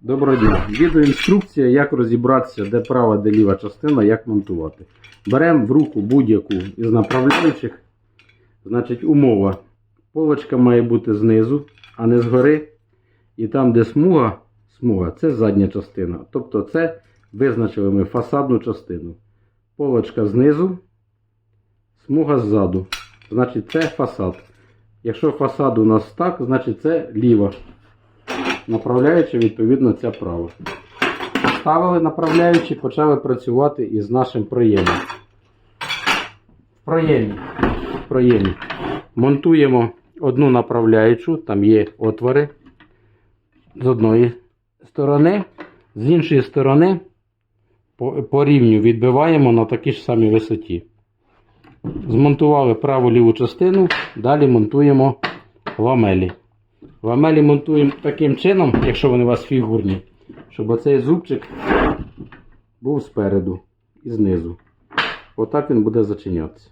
Доброго дня. Відеоінструкція, як розібратися, де права, де ліва частина, як монтувати. Беремо в руку будь-яку із направляючих. Значить, умова. Полочка має бути знизу, а не згори. І там, де смуга, смуга це задня частина. Тобто це визначили ми фасадну частину. Полочка знизу, смуга ззаду. Значить, це фасад. Якщо фасад у нас так, значить це ліва. Направляючи, відповідно, ця права. Поставили направляючи, почали працювати із нашим проємом. В проємі. В проємі. Монтуємо одну направляючу, там є отвори з одної сторони, з іншої сторони по, по рівню відбиваємо на такій ж самій висоті. Змонтували праву ліву частину, далі монтуємо ламелі. Ламелі монтуємо таким чином, якщо вони у вас фігурні, щоб оцей зубчик був спереду і знизу. Отак він буде зачинятися.